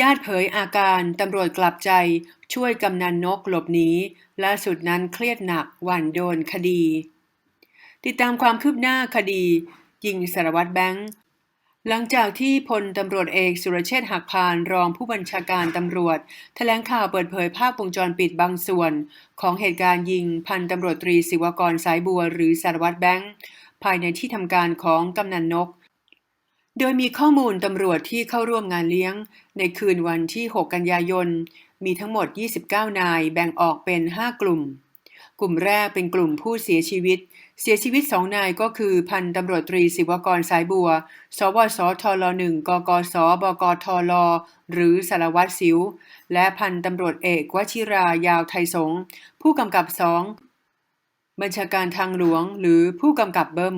ญาติเผยอาการตำรวจกลับใจ ช่วยกำนันนกหลบหนีล่าสุดนั้นเครียดหนักหวั่นโดนคดี ติดตามความคืบหน้าคดี ยิงสารวัตรแบงค์ หลังจากที่พลตำรวจเอกสุรเชษฐ์หักพานรองผู้บัญชาการตำรวจ แถลงข่าวเปิดเผยภาพวงจรปิดบางส่วน ของเหตุการณ์ยิงพันตำรวจตรีศิวกรสายบัวหรือสารวัตรแบงค์ภายในที่ทำการของกำนันนก โดยมีข้อมูลตำรวจที่เข้าร่วมงานเลี้ยง ในคืนวันที่ 6 กันยายน มีทั้งหมด 29 นายแบ่งออกเป็น 5 กลุ่ม กลุ่มแรกเป็นกลุ่มผู้เสียชีวิต เสียชีวิต2นายก็คือพันตำรวจตรีศิวกรสายบัว สวสทล1กกสบกทลหรือสารวัตรสิว และพันตำรวจเอกวชิรายาวไทยสง ผู้กำกับสองบัญชาการทางหลวงหรือผู้กำกับเบิ้ม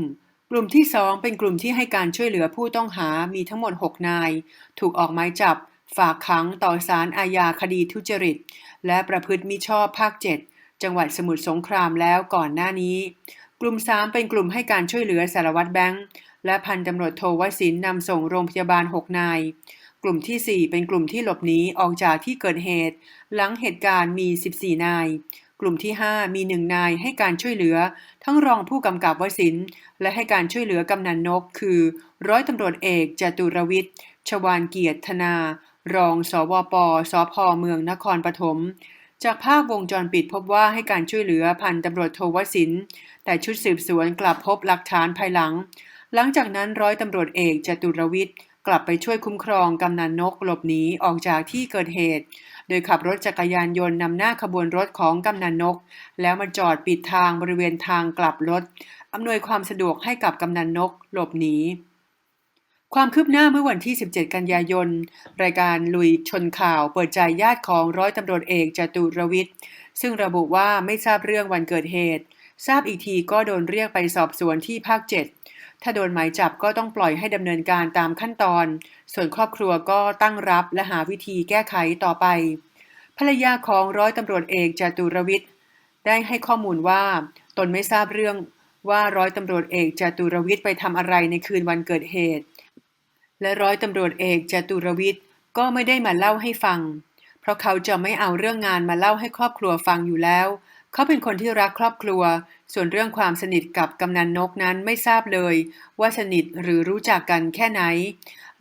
กลุ่มที่ 2 เป็นกลุ่มที่ให้การช่วยเหลือผู้ต้องหามีทั้งหมด 6 นาย ถูกออกหมายจับ ฝากขังต่อศาลอาญาคดีทุจริต และประพฤติมิชอบภาค 7 จังหวัดสมุทรสงครามแล้วก่อนหน้านี้ กลุ่ม 3 เป็นกลุ่มให้การช่วยเหลือสารวัตรแบงค์และพันตำรวจโทวสินนำส่งโรงพยาบาล 6 นาย กลุ่มทีสี่ 4 เป็นกลุ่มที่หลบหนีออกจากที่เกิดเหตุ หลังเหตุการณ์มี 14 นาย กลุ่มที่ 5 มีหนึ่งนายให้การช่วยเหลือ ทั้งรองผู้กำกับวสินและให้การช่วยเหลือกำนันนก คือ ร้อยตำรวจเอกจตุรวิทย์ชวานเกียรติธนา รองสวปสพเมืองนครปฐมจากภาพวงจรปิดพบว่าให้การช่วยเหลือพันตำรวจโทวสิน แต่ชุดสืบสวนกลับพบหลักฐานภายหลัง หลังจากนั้นร้อยตำรวจเอกจตุรวิทย์ กลับไปช่วยคุ้มครองกำนันนกหลบหนีออกจากที่เกิดเหตุ โดยขับรถจักรยานยนต์นำหน้าขบวนรถของกำนันนก แล้วมาจอดปิดทางบริเวณทางกลับรถ อำนวยความสะดวกให้กับกำนันนกหลบหนีความคืบหน้าเมื่อวันที่ 17 กันยายน รายการลุยชนข่าวเปิดใจญาติของร้อยตำรวจเอกจตุรวิทย์ ซึ่งระบุว่าไม่ทราบเรื่องวันเกิดเหตุ ทราบอีกทีก็โดนเรียกไปสอบสวนที่ภาค 7 ถ้าโดนหมายจับก็ต้องปล่อยให้ดำเนินการตามขั้นตอน ส่วนครอบครัวก็ตั้งรับและหาวิธีแก้ไขต่อไป ภรรยาของร้อยตำรวจเอกจตุรวิทย์ได้ให้ข้อมูลว่า ตนไม่ทราบเรื่องว่าร้อยตำรวจเอกจตุรวิทย์ไปทำอะไรในคืนวันเกิดเหตุ และร้อยตำรวจเอกจตุรวิทย์ก็ไม่ได้มาเล่าให้ฟัง เพราะเขาจะไม่เอาเรื่องงานมาเล่าให้ครอบครัวฟังอยู่แล้ว เขาเป็นคนที่รักครอบครัว ส่วนเรื่องความสนิทกับกำนันนกนั้นไม่ทราบเลย ว่าสนิทหรือรู้จักกันแค่ไหน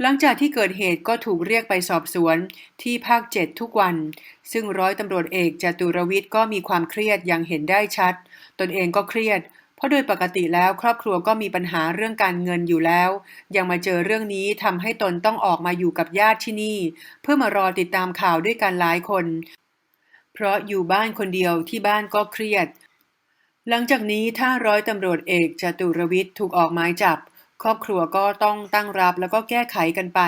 หลังจากที่เกิดเหตุก็ถูกเรียกไปสอบสวนที่ภาคเจ็ดทุกวัน ซึ่งร้อยตำรวจเอกจตุรวิทย์ก็มีความเครียดอย่างเห็นได้ชัด ตนเองก็เครียด เพราะโดยปกติแล้วครอบครัวก็มีปัญหาเรื่องการเงินอยู่แล้ว ยังมาเจอเรื่องนี้ทำให้ตนต้องออกมาอยู่กับญาติที่นี่ เพื่อมารอติดตามข่าวด้วยกันหลายคน เพราะอยู่บ้านคนเดียวที่บ้านก็เครียด หลังจากนี้ถ้าร้อยตำรวจเอกจตุรวิทย์ถูกออกหมายจับ ครอบครัวก็ต้องตั้งรับแล้วก็แก้ไขกันไป